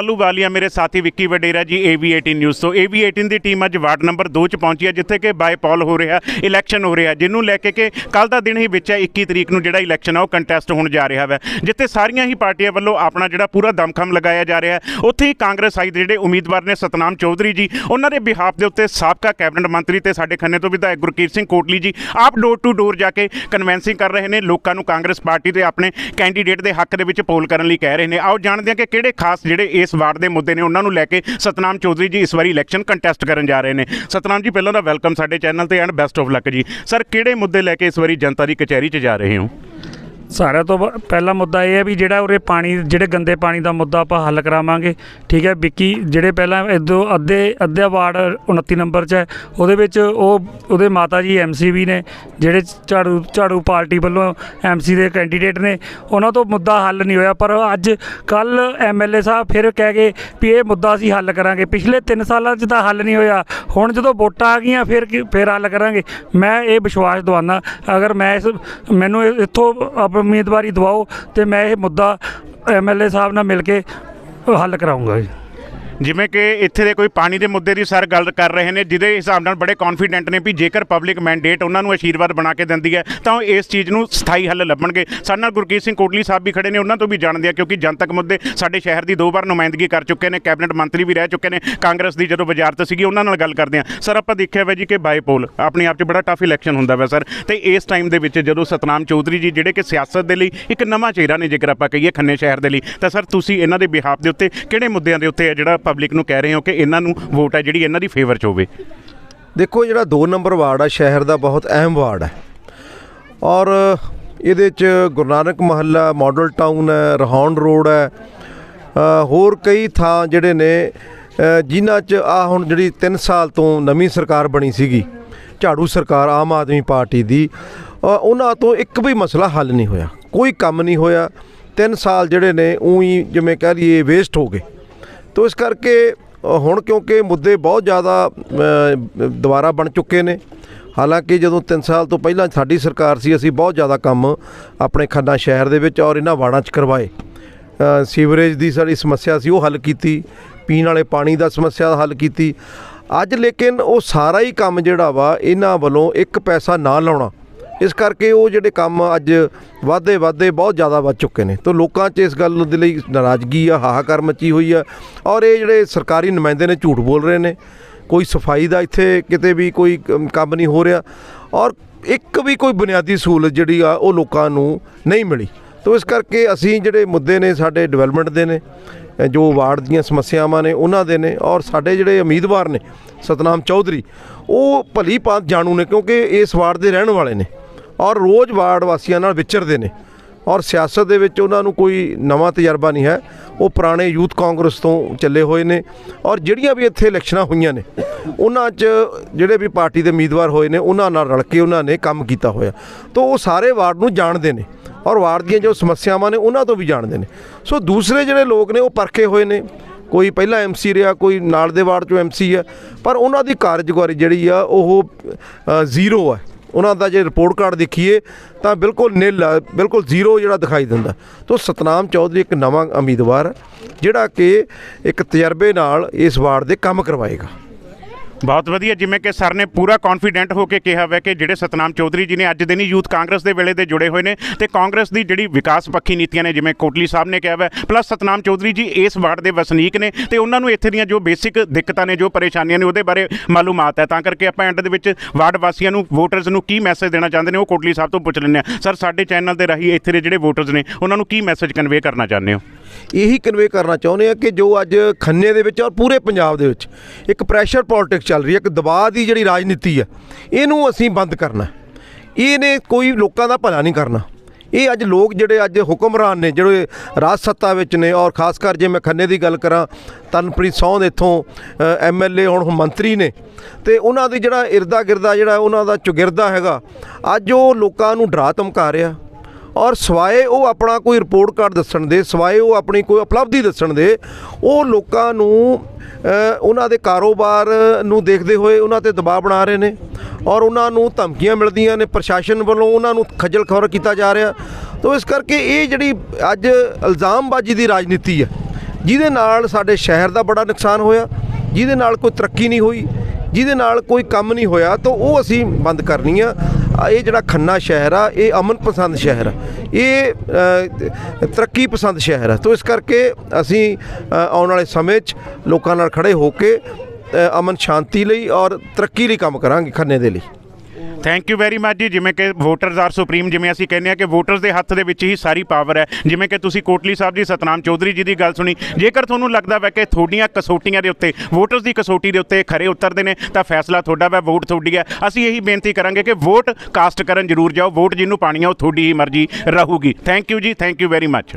ਆਲੂ ਵਾਲੀਆ ਮੇਰੇ ਸਾਥੀ ਵਿੱਕੀ ਵਡੇਰਾ ਜੀ AV18 ਨਿਊਜ਼ ਤੋਂ। AV18 ਦੀ ਟੀਮ ਅੱਜ ਵਾਰਡ ਨੰਬਰ 2 ਚ ਪਹੁੰਚੀ ਹੈ, ਜਿੱਥੇ ਕਿ ਬਾਈ ਪੋਲ ਹੋ ਰਿਹਾ ਇਲੈਕਸ਼ਨ ਹੋ ਰਿਹਾ, ਜਿਹਨੂੰ ਲੈ ਕੇ ਕਿ ਕੱਲ ਦਾ ਦਿਨ ਹੀ ਵਿੱਚ ਹੈ 21 ਤਰੀਕ ਨੂੰ ਜਿਹੜਾ ਇਲੈਕਸ਼ਨ ਆ, ਉਹ ਕੰਟੈਸਟ ਹੋਣ ਜਾ ਰਿਹਾ ਹੈ ਜਿੱਥੇ ਸਾਰੀਆਂ ਹੀ ਪਾਰਟੀਆਂ ਵੱਲੋਂ ਆਪਣਾ ਜਿਹੜਾ ਪੂਰਾ ਦਮਖਮ ਲਗਾਇਆ ਜਾ ਰਿਹਾ ਹੈ, ਉੱਥੇ ਹੀ ਕਾਂਗਰਸ ਆਈ ਦੇ ਜਿਹੜੇ ਉਮੀਦਵਾਰ ਨੇ ਸਤਨਾਮ ਚੌਧਰੀ ਜੀ, ਉਹਨਾਂ ਦੇ ਬਿਹਾਫ ਦੇ ਉੱਤੇ ਸਾਬਕਾ ਕੈਬਨਿਟ ਮੰਤਰੀ ਤੇ ਸਾਡੇ ਖੰਨੇ ਤੋਂ ਵਿਧਾਇਕ ਗੁਰਕੀਰਤ ਸਿੰਘ ਕੋਟਲੀ ਜੀ, ਆਪ ਡੋਰ ਟੂ ਡੋਰ ਜਾ ਕੇ ਕਨਵੈਂਸਿੰਗ ਕਰ ਰਹੇ ਨੇ, ਲੋਕਾਂ ਨੂੰ ਕਾਂਗਰਸ ਪਾਰਟੀ ਦੇ ਆਪਣੇ ਕੈਂਡੀਡੇਟ ਦੇ ਹੱਕ ਦੇ ਵਿੱਚ ਪੋਲ ਕਰਨ ਲਈ ਕਹਿ ਰਹੇ ਨੇ। ਆਓ ਜਾਣਦੇ ਹਾਂ ਕਿ ਕਿਹੜੇ ਖਾਸ ਜਿਹੜੇ ਇਸ ਵਾਰਡ ਦੇ ਮੁੱਦੇ ਨੇ ਉਹਨਾਂ ਨੂੰ ਲੈ ਕੇ ਸਤਨਾਮ ਚੌਧਰੀ ਜੀ ਇਸ ਵਾਰੀ ਇਲੈਕਸ਼ਨ ਕੰਟੈਸਟ ਕਰਨ ਜਾ ਰਹੇ ਨੇ। ਸਤਨਾਮ ਜੀ, ਪਹਿਲਾਂ ਦਾ ਵੈਲਕਮ ਸਾਡੇ ਚੈਨਲ ਤੇ ਐਂਡ ਬੈਸਟ ਆਫ ਲੱਕ ਜੀ। ਸਰ ਕਿਹੜੇ ਮੁੱਦੇ ਲੈ ਕੇ ਇਸ ਵਾਰੀ ਜਨਤਾ ਦੀ ਕਚਹਿਰੀ 'ਚ ਜਾ ਰਹੇ ਹੋ? ਸਾਰਿਆਂ ਤੋਂ ਬ- ਪਹਿਲਾ ਮੁੱਦਾ ਇਹ ਹੈ ਵੀ ਜਿਹੜਾ ਉਰੇ ਪਾਣੀ, ਜਿਹੜੇ ਗੰਦੇ ਪਾਣੀ ਦਾ ਮੁੱਦਾ ਆਪਾਂ ਹੱਲ ਕਰਾਵਾਂਗੇ, ਠੀਕ ਹੈ? ਵਿੱਕੀ, ਜਿਹੜੇ ਪਹਿਲਾਂ ਇਦੋਂ ਅੱਧੇ, ਅੱਧਾ ਵਾਰਡ 29 ਨੰਬਰ 'ਚ ਹੈ, ਉਹਦੇ ਵਿੱਚ ਉਹ, ਉਹਦੇ ਮਾਤਾ ਜੀ ਐਮਸੀ ਵੀ ਨੇ, ਜਿਹੜੇ ਝਾੜੂ ਝਾੜੂ ਪਾਰਟੀ ਵੱਲੋਂ ਐਮਸੀ ਦੇ ਕੈਂਡੀਡੇਟ ਨੇ, ਉਹਨਾਂ ਤੋਂ ਮੁੱਦਾ ਹੱਲ ਨਹੀਂ ਹੋਇਆ, ਪਰ ਅੱਜ ਕੱਲ ਐਮਐਲਏ ਸਾਹਿਬ ਫਿਰ ਕਹਿ ਗਏ ਵੀ ਇਹ ਮੁੱਦਾ ਅਸੀਂ ਹੱਲ ਕਰਾਂਗੇ। ਪਿਛਲੇ 3 ਸਾਲਾਂ 'ਚ ਤਾਂ ਹੱਲ ਨਹੀਂ ਹੋਇਆ, ਹੁਣ ਜਦੋਂ ਵੋਟਾਂ ਆ ਗਈਆਂ ਫਿਰ ਕੀ- ਫਿਰ ਹੱਲ ਕਰਾਂਗੇ। ਮੈਂ ਇਹ ਵਿਸ਼ਵਾਸ ਦਵਾਨਾ ਅਗਰ ਮੈਂ ਇਸ, ਮੈਨੂੰ ਇਹ- ਇੱਥੋਂ ਆਪ ਉਮੀਦਵਾਰੀ ਦਿਵਾਓ ਤੇ ਮੈਂ ਇਹ ਮੁੱਦਾ ਐਮਐਲਏ ਸਾਹਿਬ ਨਾਲ ਮਿਲ ਕੇ ਹੱਲ ਕਰਾਉਂਗਾ ਜੀ। ਜਿਵੇਂ ਕਿ ਇੱਥੇ ਦੇ ਕੋਈ ਪਾਣੀ ਦੇ ਮੁੱਦੇ ਦੀ ਸਰ ਗੱਲ ਕਰ ਰਹੇ ਨੇ, ਜਿਹਦੇ ਹਿਸਾਬ ਨਾਲ ਬੜੇ ਕੌਨਫੀਡੈਂਟ ਨੇ ਵੀ ਜੇਕਰ ਪਬਲਿਕ ਮੈਂਡੇਟ ਉਹਨਾਂ ਨੂੰ ਆਸ਼ੀਰਵਾਦ ਬਣਾ ਕੇ ਦਿੰਦੀ ਹੈ, ਤਾਂ ਉਹ ਇਸ ਚੀਜ਼ ਨੂੰ ਸਥਾਈ ਹੱਲ ਲੱਭਣਗੇ। ਸਾਡੇ ਨਾਲ ਗੁਰਕੀਤ ਸਿੰਘ ਕੋਟਲੀ ਸਾਹਿਬ ਵੀ ਖੜੇ ਨੇ, ਉਹਨਾਂ ਤੋਂ ਵੀ ਜਾਣਦੇ ਆ ਕਿਉਂਕਿ ਜਨਤਕ ਮੁੱਦੇ ਸਾਡੇ ਸ਼ਹਿਰ ਦੀ ਦੋ ਵਾਰ ਨੁਮਾਇੰਦਗੀ ਕਰ ਚੁੱਕੇ ਨੇ, ਕੈਬਨਿਟ ਮੰਤਰੀ ਵੀ ਰਹਿ ਚੁੱਕੇ ਨੇ, ਕਾਂਗਰਸ ਦੀ ਜਦੋਂ ਵਜ਼ਾਰਤ ਸੀਗੀ, ਉਹਨਾਂ ਨਾਲ ਗੱਲ ਕਰਦੇ ਆ ਸਰ, ਆਪਾਂ ਦੇਖਿਆ ਵਾ ਜੀ ਕਿ ਬਾਈਪੋਲ ਆਪਣੇ ਆਪ 'ਚ ਬੜਾ ਟਫ ਇਲੈਕਸ਼ਨ ਹੁੰਦਾ ਵਾ, ਸਰ। ਤੇ ਇਸ ਟਾਈਮ ਦੇ ਵਿੱਚ ਜਦੋਂ ਸਤਨਾਮ ਚੌਧਰੀ ਜੀ ਜਿਹੜੇ ਕਿ ਸਿਆਸਤ ਦੇ ਲਈ ਇੱਕ ਨਵਾਂ ਚਿਹਰਾ ਨੇ, ਜੇਕਰ ਆਪਾਂ ਕਹੀਏ ਖੰਨੇ ਸ਼ਹਿਰ ਦੇ ਲਈ, ਤਾਂ ਸਰ, ਤੁਸੀਂ ਇਹਨਾਂ ਦੇ ਬਿਹਾਫ ਦੇ ਉੱਤੇ ਕਿਹੜੇ ਮੁੱਦਿਆਂ ਦੇ ਉੱਤੇ ਹੈ ਜਿਹੜਾ ਪਬਲਿਕ ਨੂੰ ਕਹਿ ਰਹੇ ਹੋ ਕਿ ਇਹਨਾਂ ਨੂੰ ਵੋਟ ਹੈ ਜਿਹੜੀ ਇਹਨਾਂ ਦੀ ਫੇਵਰ 'ਚ ਹੋਵੇ? ਦੇਖੋ, ਜਿਹੜਾ 2 ਨੰਬਰ ਵਾਰਡ ਆ, ਸ਼ਹਿਰ ਦਾ ਬਹੁਤ ਅਹਿਮ ਵਾਰਡ ਹੈ। ਔਰ ਇਹਦੇ ਚ ਗੁਰੂ ਨਾਨਕ ਮਹੱਲਾ ਮਾਡਲ ਟਾਊਨ ਹੈ, ਰਹਾਉਣ ਰੋਡ ਹੈ ਹੋਰ ਕਈ ਥਾਂ ਜਿਹੜੇ ਨੇ ਜਿਨ੍ਹਾਂ ਚ ਆ ਹੁਣ ਜਿਹੜੀ 3 ਸਾਲ ਤੋਂ ਨਵੀਂ ਸਰਕਾਰ ਬਣੀ ਸੀਗੀ, ਝਾੜੂ ਸਰਕਾਰ, ਆਮ ਆਦਮੀ ਪਾਰਟੀ ਦੀ ਉਹਨਾਂ ਤੋਂ ਇੱਕ ਵੀ ਮਸਲਾ ਹੱਲ ਨਹੀਂ ਹੋਇਆ। ਕੋਈ ਕੰਮ ਨਹੀਂ ਹੋਇਆ। 3 ਸਾਲ ਜਿਹੜੇ ਨੇ ਉਹੀ ਜਿਵੇਂ ਕਹਿ ਲਈਏ ਵੇਸਟ ਹੋ ਗਏ। ਤੋ ਇਸ ਕਰਕੇ ਹੁਣ ਕਿਉਂਕਿ ਮੁੱਦੇ ਬਹੁਤ ਜ਼ਿਆਦਾ ਦੁਬਾਰਾ ਬਣ ਚੁੱਕੇ ਨੇ। ਹਾਲਾਂਕਿ ਜਦੋਂ 3 ਸਾਲ ਤੋਂ ਪਹਿਲਾਂ ਸਾਡੀ ਸਰਕਾਰ ਸੀ, ਅਸੀਂ ਬਹੁਤ ਜ਼ਿਆਦਾ ਕੰਮ ਆਪਣੇ ਖੰਨਾ ਸ਼ਹਿਰ ਦੇ ਵਿੱਚ ਔਰ ਇਹਨਾਂ ਵਾੜਾਂ 'ਚ ਕਰਵਾਏ। ਸੀਵਰੇਜ ਦੀ ਸਾਡੀ ਸਮੱਸਿਆ ਸੀ, ਉਹ ਹੱਲ ਕੀਤੀ। ਪੀਣ ਵਾਲੇ ਪਾਣੀ ਦਾ ਸਮੱਸਿਆ ਹੱਲ ਕੀਤੀ। ਅੱਜ ਲੇਕਿਨ ਉਹ ਸਾਰਾ ਹੀ ਕੰਮ ਜਿਹੜਾ ਵਾ, ਇਹਨਾਂ ਵੱਲੋਂ ਇੱਕ ਪੈਸਾ ਨਾ ਲਾਉਣਾ। ਇਸ ਕਰਕੇ ਉਹ ਜਿਹੜੇ ਕੰਮ ਅੱਜ ਵਾਧੇ ਵਾਧੇ ਬਹੁਤ ਜ਼ਿਆਦਾ ਵੱਧ ਚੁੱਕੇ ਨੇ। ਤਾਂ ਲੋਕਾਂ 'ਚ ਇਸ ਗੱਲ ਦੇ ਲਈ ਨਾਰਾਜ਼ਗੀ ਆ, ਹਾਹਾਕਾਰ ਮੱਚੀ ਹੋਈ ਆ ਔਰ ਇਹ ਜਿਹੜੇ ਸਰਕਾਰੀ ਨੁਮਾਇੰਦੇ ਨੇ ਝੂਠ ਬੋਲ ਰਹੇ ਨੇ। ਕੋਈ ਸਫ਼ਾਈ ਦਾ ਇੱਥੇ ਕਿਤੇ ਵੀ ਕੋਈ ਕੰਮ ਨਹੀਂ ਹੋ ਰਿਹਾ ਔਰ ਇੱਕ ਵੀ ਕੋਈ ਬੁਨਿਆਦੀ ਸਹੂਲਤ ਜਿਹੜੀ ਆ, ਉਹ ਲੋਕਾਂ ਨੂੰ ਨਹੀਂ ਮਿਲੀ। ਤੋ ਇਸ ਕਰਕੇ ਅਸੀਂ ਜਿਹੜੇ ਮੁੱਦੇ ਨੇ ਸਾਡੇ ਡਿਵੈਲਪਮੈਂਟ ਦੇ ਨੇ ਜੋ ਵਾਰਡ ਦੀਆਂ ਸਮੱਸਿਆਵਾਂ ਨੇ ਉਹਨਾਂ ਦੇ ਨੇ ਔਰ ਸਾਡੇ ਜਿਹੜੇ ਉਮੀਦਵਾਰ ਨੇ, ਸਤਨਾਮ ਚੌਧਰੀ, ਉਹ ਭਲੀ ਭਾਂਤ ਜਾਣੂ ਨੇ ਕਿਉਂਕਿ ਇਸ ਵਾਰਡ ਦੇ ਰਹਿਣ ਵਾਲੇ ਨੇ। ਔਰ ਰੋਜ਼ ਵਾਰਡ ਵਾਸੀਆਂ ਨਾਲ ਵਿਚਰਦੇ ਨੇ। ਔਰ ਸਿਆਸਤ ਦੇ ਵਿੱਚ ਉਹਨਾਂ ਨੂੰ ਕੋਈ ਨਵਾਂ ਤਜਰਬਾ ਨਹੀਂ ਹੈ। ਉਹ ਪੁਰਾਣੇ ਯੂਥ ਕਾਂਗਰਸ ਤੋਂ ਚੱਲੇ ਹੋਏ ਨੇ ਔਰ ਜਿਹੜੀਆਂ ਵੀ ਇੱਥੇ ਇਲੈਕਸ਼ਨਾਂ ਹੋਈਆਂ ਨੇ, ਉਹਨਾਂ 'ਚ ਜਿਹੜੇ ਵੀ ਪਾਰਟੀ ਦੇ ਉਮੀਦਵਾਰ ਹੋਏ ਨੇ, ਉਹਨਾਂ ਨਾਲ ਰਲ ਕੇ ਉਹਨਾਂ ਨੇ ਕੰਮ ਕੀਤਾ ਹੋਇਆ। ਤਾਂ ਉਹ ਸਾਰੇ ਵਾਰਡ ਨੂੰ ਜਾਣਦੇ ਨੇ ਔਰ ਵਾਰਡ ਦੀਆਂ ਜੋ ਸਮੱਸਿਆਵਾਂ ਨੇ, ਉਹਨਾਂ ਤੋਂ ਵੀ ਜਾਣਦੇ ਨੇ। ਸੋ ਦੂਸਰੇ ਜਿਹੜੇ ਲੋਕ ਨੇ, ਉਹ ਪਰਖੇ ਹੋਏ ਨੇ। ਕੋਈ ਪਹਿਲਾਂ ਐਮਸੀ ਰਿਹਾ, ਕੋਈ ਨਾਲ ਦੇ ਵਾਰਡ ਚੋਂ ਐਮਸੀ ਹੈ, ਪਰ ਉਹਨਾਂ ਦੀ ਕਾਰਜਕਾਰੀ ਜਿਹੜੀ ਆ, ਉਹ ਜ਼ੀਰੋ ਹੈ। ਉਹਨਾਂ ਦਾ ਜੇ ਰਿਪੋਰਟ ਕਾਰਡ ਦੇਖੀਏ, ਤਾਂ ਬਿਲਕੁਲ ਨਿਲ ਬਿਲਕੁਲ ਜ਼ੀਰੋ ਜਿਹੜਾ ਦਿਖਾਈ ਦਿੰਦਾ। ਤੋਂ ਸਤਨਾਮ ਚੌਧਰੀ ਇੱਕ ਨਵਾਂ ਉਮੀਦਵਾਰ, ਜਿਹੜਾ ਕਿ ਇੱਕ ਤਜਰਬੇ ਨਾਲ ਇਸ ਵਾਰਡ ਦੇ ਕੰਮ ਕਰਵਾਏਗਾ। ਬਹੁਤ ਵਧੀਆ, ਜਿਵੇਂ ਕਿ ਸਰ ਨੇ ਪੂਰਾ ਕੌਨਫੀਡੈਂਟ ਹੋ ਕੇ ਕਿਹਾ ਹੋਇਆ ਕਿ ਜਿਹੜੇ ਸਤਨਾਮ ਚੌਧਰੀ ਜੀ ਨੇ ਅੱਜ ਦੇ ਨਹੀਂ ਯੂਥ ਕਾਂਗਰਸ ਦੇ ਵੇਲੇ ਦੇ ਜੁੜੇ ਹੋਏ ਨੇ ਤੇ ਕਾਂਗਰਸ ਦੀ ਜਿਹੜੀ ਵਿਕਾਸ ਪੱਖੀ ਨੀਤੀਆਂ ਨੇ, ਜਿਵੇਂ ਕੋਟਲੀ ਸਾਹਿਬ ਨੇ ਕਿਹਾ ਹੋਇਆ ਪਲੱਸ ਸਤਨਾਮ ਚੌਧਰੀ ਜੀ ਇਸ ਵਾਰਡ ਦੇ ਵਸਨੀਕ ਨੇ ਤੇ ਉਹਨਾਂ ਨੂੰ ਇੱਥੇ ਦੀਆਂ ਜੋ ਬੇਸਿਕ ਦਿੱਕਤਾਂ ਨੇ, ਜੋ ਪਰੇਸ਼ਾਨੀਆਂ ਨੇ, ਉਹਦੇ ਬਾਰੇ ਮਾਲੂਮਾਤ ਹੈ। ਤਾਂ ਕਰਕੇ ਆਪਾਂ ਐਂਡ ਦੇ ਵਿੱਚ ਵਾਰਡ ਵਾਸੀਆਂ ਨੂੰ ਵੋਟਰਸ ਨੂੰ ਕੀ ਮੈਸੇਜ ਦੇਣਾ ਚਾਹੁੰਦੇ ਨੇ, ਉਹ ਕੋਟਲੀ ਸਾਹਿਬ ਤੋਂ ਪੁੱਛ ਲੈਂਦੇ ਆ ਸਰ ਸਾਡੇ ਚੈਨਲ ਦੇ ਰਾਹੀਂ ਇੱਥੇ ਦੇ ਜਿਹੜੇ ਵੋਟਰਸ ਨੇ, ਉਹਨਾਂ ਨੂੰ ਕੀ ਮੈਸੇਜ ਕਨਵੇ ਕਰਨਾ ਚਾਹੁੰਦੇ ਹੋ? ਇਹੀ ਕਨਵੇ ਕਰਨਾ ਚਾਹੁੰਦੇ ਆ ਕਿ ਜੋ ਅੱਜ ਖੰਨੇ ਦੇ ਵਿੱਚ ਔਰ ਪੂਰੇ ਪੰਜਾਬ ਦੇ ਵਿੱਚ ਇੱਕ ਪ੍ਰੈਸ਼ਰ ਪੋਲਿਟਿਕਸ ਚੱਲ ਰਹੀ ਹੈ, ਇੱਕ ਦਬਾਅ ਦੀ ਜਿਹੜੀ ਰਾਜਨੀਤੀ ਹੈ, ਇਹਨੂੰ ਅਸੀਂ ਬੰਦ ਕਰਨਾ ਇਹਨੇ ਕੋਈ ਲੋਕਾਂ ਦਾ ਭਲਾ ਨਹੀਂ ਕਰਨਾ। ਇਹ ਅੱਜ ਲੋਕ ਜਿਹੜੇ ਅੱਜ ਹੁਕਮਰਾਨ ਨੇ, ਜਿਹੜੇ ਰਾਜ ਸੱਤਾ ਵਿੱਚ ਨੇ ਔਰ ਖਾਸ ਕਰ ਜੇ ਮੈਂ ਖੰਨੇ ਦੀ ਗੱਲ ਕਰਾਂ, ਤਨਪ੍ਰੀਤ ਸੌਂਦ ਇੱਥੋਂ ਐਮਐਲਏ ਹੁਣ ਮੰਤਰੀ ਨੇ, ਤੇ ਉਹਨਾਂ ਦੀ ਜਿਹੜਾ ਇਰਦਾ ਗਿਰਦਾ ਜਿਹੜਾ ਉਹਨਾਂ ਦਾ ਚੁਗਿਰਦਾ ਹੈਗਾ, ਅੱਜ ਉਹ ਲੋਕਾਂ ਨੂੰ ਡਰਾ ਧਮਕਾ ਰਿਹਾ। ਔਰ ਸਵਾਏ ਉਹ ਆਪਣਾ ਕੋਈ ਰਿਪੋਰਟ ਕਾਰਡ ਦੱਸਣ ਦੇ, ਸਵਾਏ ਉਹ ਆਪਣੀ ਕੋਈ ਉਪਲਬਧੀ ਦੱਸਣ ਦੇ, ਉਹ ਲੋਕਾਂ ਨੂੰ ਉਹਨਾਂ ਦੇ ਕਾਰੋਬਾਰ ਨੂੰ ਦੇਖਦੇ ਹੋਏ ਉਹਨਾਂ ਤੇ ਦਬਾਅ ਬਣਾ ਰਹੇ ਨੇ ਔਰ ਉਹਨਾਂ ਨੂੰ ਧਮਕੀਆਂ ਮਿਲਦੀਆਂ ਨੇ, ਪ੍ਰਸ਼ਾਸਨ ਵੱਲੋਂ ਉਹਨਾਂ ਨੂੰ ਖੱਜਲ ਖਵਰ ਕੀਤਾ ਜਾ ਰਿਹਾ। ਤਾਂ ਇਸ ਕਰਕੇ ਇਹ ਜਿਹੜੀ ਅੱਜ ਇਲਜ਼ਾਮਬਾਜ਼ੀ ਦੀ ਰਾਜਨੀਤੀ ਹੈ, ਜਿਹਦੇ ਨਾਲ ਸਾਡੇ ਸ਼ਹਿਰ ਦਾ ਬੜਾ ਨੁਕਸਾਨ ਹੋਇਆ, ਜਿਹਦੇ ਨਾਲ ਕੋਈ ਤਰੱਕੀ ਨਹੀਂ ਹੋਈ, ਜਿਹਦੇ ਨਾਲ ਕੋਈ ਕੰਮ ਨਹੀਂ ਹੋਇਆ, ਤਾਂ ਉਹ ਅਸੀਂ ਬੰਦ ਕਰਨੀ ਆ। ਇਹ ਜਿਹੜਾ ਖੰਨਾ ਸ਼ਹਿਰ ਆ, ਇਹ ਅਮਨ ਪਸੰਦ ਸ਼ਹਿਰ ਆ। ਇਹ ਤਰੱਕੀ ਪਸੰਦ ਸ਼ਹਿਰ ਆ। ਤੋਂ ਇਸ ਕਰਕੇ ਅਸੀਂ ਆਉਣ ਵਾਲੇ ਸਮੇਂ 'ਚ ਲੋਕਾਂ ਨਾਲ ਖੜੇ ਹੋ ਕੇ ਅਮਨ ਸ਼ਾਂਤੀ ਲਈ ਔਰ ਤਰੱਕੀ ਲਈ ਕੰਮ ਕਰਾਂਗੇ ਖੰਨੇ ਦੇ ਲਈ। ਥੈਂਕ ਯੂ ਵੈਰੀ ਮੱਚ ਜੀ, ਜਿਵੇਂ ਕਿ ਵੋਟਰਸ ਆਰ ਸੁਪਰੀਮ ਜਿਵੇਂ ਅਸੀਂ ਕਹਿੰਦੇ ਆ ਕਿ ਵੋਟਰਸ ਦੇ ਹੱਥ ਦੇ ਵਿੱਚ ਹੀ ਸਾਰੀ ਪਾਵਰ ਹੈ। ਜਿਵੇਂ ਕਿ ਤੁਸੀਂ ਕੋਟਲੀ ਸਾਹਿਬ ਜੀ, ਸਤਨਾਮ ਚੌਧਰੀ ਜੀ ਦੀ ਗੱਲ ਸੁਣੀ, ਜੇਕਰ ਤੁਹਾਨੂੰ ਲੱਗਦਾ ਵੈ ਕਿ ਤੁਹਾਡੀਆਂ ਕਸੋਟੀਆਂ ਦੇ ਉੱਤੇ ਵੋਟਰਸ ਦੀ ਕਸੋਟੀ ਦੇ ਉੱਤੇ ਖਰੇ ਉਤਰਦੇ ਨੇ, ਤਾਂ ਫੈਸਲਾ ਤੁਹਾਡਾ ਵਾ ਵੋਟ ਤੁਹਾਡੀ ਹੈ। ਅਸੀਂ ਇਹੀ ਬੇਨਤੀ ਕਰਾਂਗੇ ਕਿ ਵੋਟ ਕਾਸਟ ਕਰਨ ਜ਼ਰੂਰ ਜਾਓ ਵੋਟ ਜਿਹਨੂੰ ਪਾਣੀ ਆ, ਉਹ ਤੁਹਾਡੀ ਹੀ ਮਰਜ਼ੀ ਰਹੂਗੀ। ਥੈਂਕ ਯੂ ਜੀ ਥੈਂਕ ਯੂ ਵੈਰੀ ਮੱਚ